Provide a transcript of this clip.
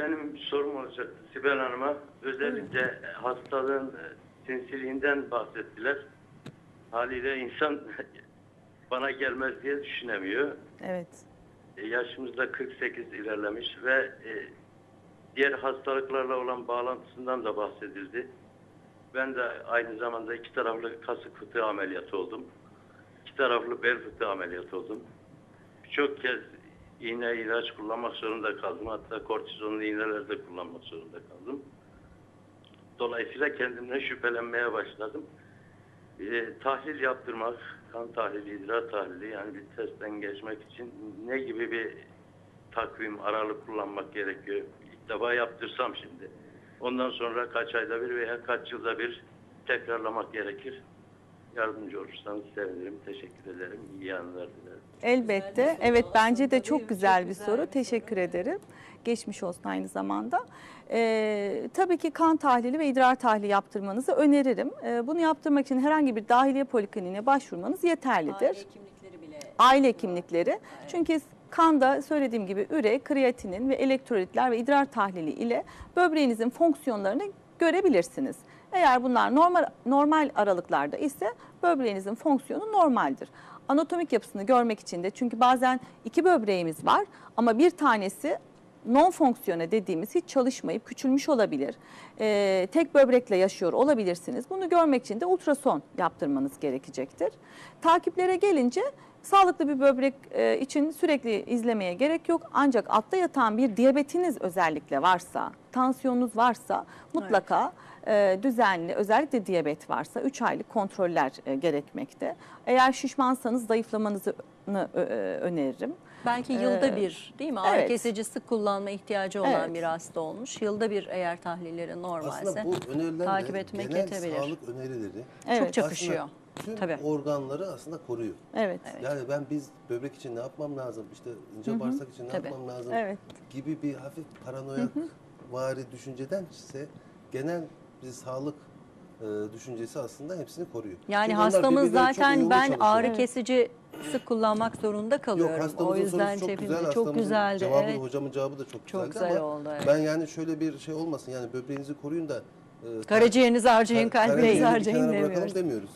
benim sorum olacaktı Sibel Hanım'a. Özellikle hastalığın e, sinsiliğinden bahsettiler. Haliyle insan bana gelmez diye düşünemiyor. Evet. E, Yaşımız da 48 ilerlemiş ve e, diğer hastalıklarla olan bağlantısından da bahsedildi. Ben de aynı zamanda iki taraflı kasık fıtığı ameliyatı oldum. İki taraflı bel fıtığı ameliyatı oldum. Birçok kez iğne ilaç kullanmak zorunda kaldım. Hatta kortizonlu iğneler kullanmak zorunda kaldım. Dolayısıyla kendimden şüphelenmeye başladım. E, tahlil yaptırmak, kan tahlili, idrar tahlili yani bir testten geçmek için ne gibi bir takvim, aralık kullanmak gerekiyor? İlk defa yaptırsam şimdi. Ondan sonra kaç ayda bir veya kaç yılda bir tekrarlamak gerekir. Yardımcı olursanız sevinirim. Teşekkür ederim. İyi anılar dilerim. Elbette. Evet bence de çok güzel bir soru. Teşekkür ederim. Geçmiş olsun aynı zamanda. Ee, tabii ki kan tahlili ve idrar tahlili yaptırmanızı öneririm. Ee, bunu yaptırmak için herhangi bir dahiliye polikliniğine başvurmanız yeterlidir. Aile kimlikleri bile aile kimlikleri. Çünkü kanda söylediğim gibi üre, kreatinin ve elektrolitler ve idrar tahlili ile böbreğinizin fonksiyonlarını görebilirsiniz. Eğer bunlar normal normal aralıklarda ise böbreğinizin fonksiyonu normaldir. Anatomik yapısını görmek için de çünkü bazen iki böbreğimiz var ama bir tanesi non fonksiyone dediğimiz hiç çalışmayıp küçülmüş olabilir. Ee, tek böbrekle yaşıyor olabilirsiniz. Bunu görmek için de ultrason yaptırmanız gerekecektir. Takiplere gelince sağlıklı bir böbrek e, için sürekli izlemeye gerek yok. Ancak altta yatan bir diyabetiniz özellikle varsa, tansiyonunuz varsa mutlaka e, düzenli özellikle diyabet varsa 3 aylık kontroller e, gerekmekte. Eğer şişmansanız zayıflamanızı e, öneririm. belki yılda Ee, bir değil mi? Ağrı evet. kesici sık kullanma ihtiyacı olan Evet. bir hasta olmuş. Yılda bir eğer tahlilleri normalse Aslında bu takip etmek genel yetebilir. sağlık önerileri Evet. Çok çakışıyor. tüm Tabii. organları aslında koruyor. Evet. Yani ben biz böbrek için ne yapmam lazım, işte ince bağırsak için ne Tabii. yapmam lazım Evet. gibi bir hafif paranoyak vari düşünceden ise genel bir sağlık e, düşüncesi aslında hepsini koruyor. Yani Çünkü hastamız zaten ben ağrı kesici sık kullanmak zorunda kalıyorum. Yok hastamızın o yüzden sorusu çok güzel. çok güzeldi. Cevabı, evet. Hocamın cevabı da çok, Çok güzeldi güzel ama oldu, evet. ben yani şöyle bir şey olmasın yani böbreğinizi koruyun da e, Karaciğerinizi harcayın, kalbinizi harcayın demiyoruz.